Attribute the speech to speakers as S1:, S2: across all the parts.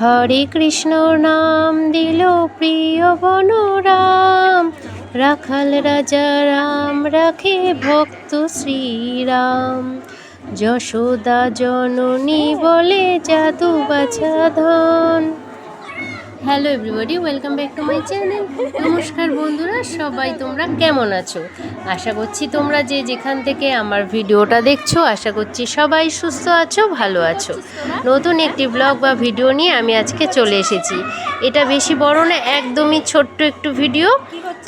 S1: হরে কৃষ্ণ নাম দিল প্রিয় বনরাম। রাখাল রাজা রাম রাখে ভক্ত শ্রীরাম। যশোদা জননী বলে জাদু বাছা ধন। Hello everybody welcome back to my channel নমস্কার বন্ধুরা, সবাই তোমরা কেমন আছো? আশা করছি তোমরা যে যেখান থেকে আমার ভিডিওটা দেখছ, আশা করছি সবাই সুস্থ আছো, ভালো আছো। নতুন একটি ব্লগ বা ভিডিও নিয়ে আমি আজকে চলে এসেছি। এটা বেশি বড় না, একদমই ছোট্ট একটু ভিডিও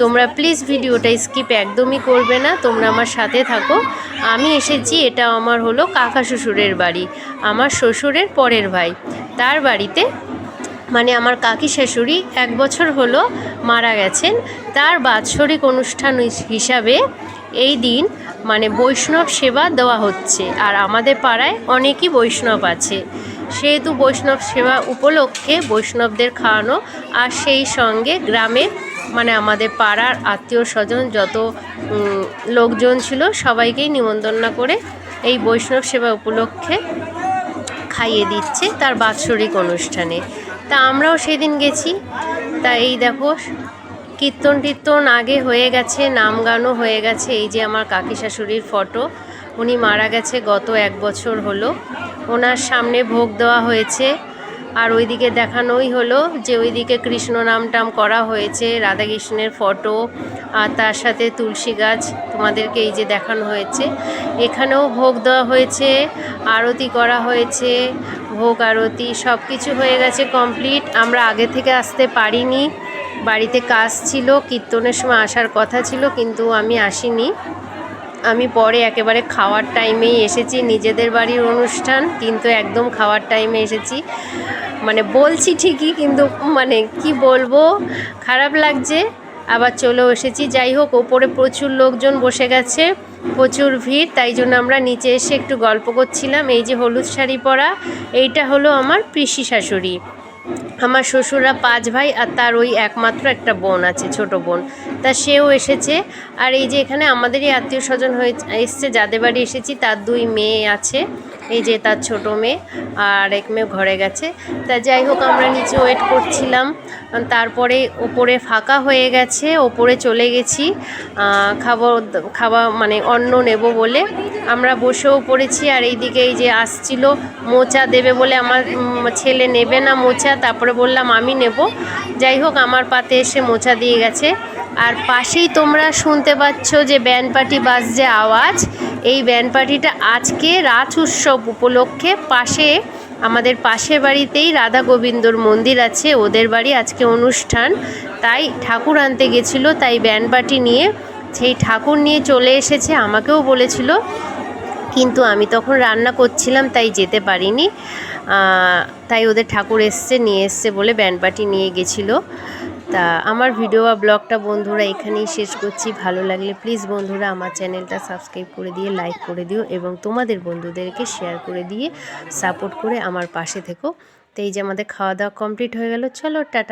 S1: তোমরা প্লিজ ভিডিওটা স্কিপ একদমই করবে না, তোমরা আমার সাথে থাকো। আমি এসেছি এটা আমার হলো কাকা শ্বশুরের বাড়ি, আমার শ্বশুরের পরের ভাই। তার বাড়িতে মানে আমার কাকি শাশুড়ি এক বছর হলো মারা গেছেন। তার বাৎসরিক অনুষ্ঠান হিস- হিসাবে এই দিন মানে বৈষ্ণব সেবা দেওয়া হচ্ছে। আর আমাদের পাড়ায় অনেকই বৈষ্ণব আছে। সেহেতু বৈষ্ণব সেবা উপলক্ষে বৈষ্ণবদের খাওয়ানো আর সেই সঙ্গে গ্রামে মানে আমাদের পাড়ার আত্মীয় স্বজন যত লোকজন ছিল সবাইকেই নিমন্ত্রণ করে এই বৈষ্ণব সেবা উপলক্ষে খাইয়ে দিচ্ছে তার বাৎসরিক অনুষ্ঠানে। তা আমরাও সেদিন গেছি। তা এই দেখো, কীর্তন টীর্তন আগে হয়ে গেছে, নাম গানও হয়ে গেছে, এই যে আমার কাকি শাশুড়ির ফটো। উনি মারা গেছে গত এক বছর হলো। ওনার সামনে ভোগ দেওয়া হয়েছে, আর ওইদিকে দেখানোই হলো যে ওইদিকে কৃষ্ণ নাম টাম করা হয়েছে, রাধাকৃষ্ণের ফটো, আর তার সাথে তুলসী গাছ তোমাদেরকে এই যে দেখানো হয়েছে। এখানেও ভোগ দেওয়া হয়েছে, আরতি করা হয়েছে ভোগ, আরতি সব কিছু হয়ে গেছে কমপ্লিট আমরা আগে থেকে আসতে পারিনি। বাড়িতে কাজ ছিল, কীর্তনের সময় আসার কথা ছিল, কিন্তু আমি আসিনি। আমি পরে একেবারে খাওয়ার টাইমেই এসেছি, নিজেদের বাড়ির অনুষ্ঠান, কিন্তু একদম খাওয়ার টাইমে এসেছি। মানে বলছি ঠিকই, কিন্তু মানে কি বলব, খারাপ লাগছে। আবার চলেও এসেছি। যাই হোক, ওপরে প্রচুর লোকজন বসে গেছে, প্রচুর ভিড়, তাই জন্য আমরা নিচে এসে একটু গল্প করছিলাম। এই যে হলুদ শাড়ি পরা, এইটা হলো আমার পিসি শাশুড়ি। আমার শ্বশুরা পাঁচ ভাই আর তার ওই একমাত্র একটা বোন আছে, ছোট বোন। তা সেও এসেছে। আর এই যে এখানে আমাদেরই আত্মীয় স্বজন হয়ে এসছে, যাদের বাড়ি এসেছি, তার দুই মেয়ে আছে। এই যে তার ছোট মেয়ে আর এক মেয়ে ঘরে গেছে। তা যাই হোক, আমরা নিচে ওয়েট করছিলাম। তারপরে ওপরে ফাঁকা হয়ে গেছে, ওপরে চলে গেছি। খাবার খাওয়া মানে অন্ন নেব বলে। আমরা বসেও পড়েছি আর এইদিকে এই যে আসছিল, মোচা দেবে বলে আমার ছেলে নেবে না মোচা, তারপরে বললাম আমি নেব। যাই হোক, আমার পাতে এসে মোচা দিয়ে গেছে। আর পাশেই তোমরা শুনতে পাচ্ছ যে ব্যান্ড পার্টি বাজছে আওয়াজ। এই ব্যান্ড পার্টিটা আজকে রাজ উৎসব উপলক্ষে পাশে, আমাদের পাশের বাড়িতেই রাধা গোবিন্দর মন্দির আছে, ওদের বাড়ি আজকে অনুষ্ঠান। তাই ঠাকুর আনতে গেছিল, তাই ব্যান্ড পার্টি নিয়ে, সেই ঠাকুর নিয়ে চলে এসেছে, আমাকেও বলেছিল। কিন্তু আমি তখন রান্না করছিলাম, তাই যেতে পারিনি। তাই ওদের ঠাকুর এসছে, নিয়ে এসছে বলে ব্যান্ড পার্টি নিয়ে গেছিল। তা আমার ভিডিও বা ব্লগটা বন্ধুরা এখানেই শেষ করছি। ভালো লাগলে প্লিজ বন্ধুরা আমার চ্যানেলটা সাবস্ক্রাইব করে দিয়ে লাইক করে দিও এবং তোমাদের বন্ধুদেরকে শেয়ার করে দিয়ে সাপোর্ট করে আমার পাশে থেকো। তো এই যে আমাদের খাওয়া দাওয়া কমপ্লিট হয়ে গেল। চলো, টাটা।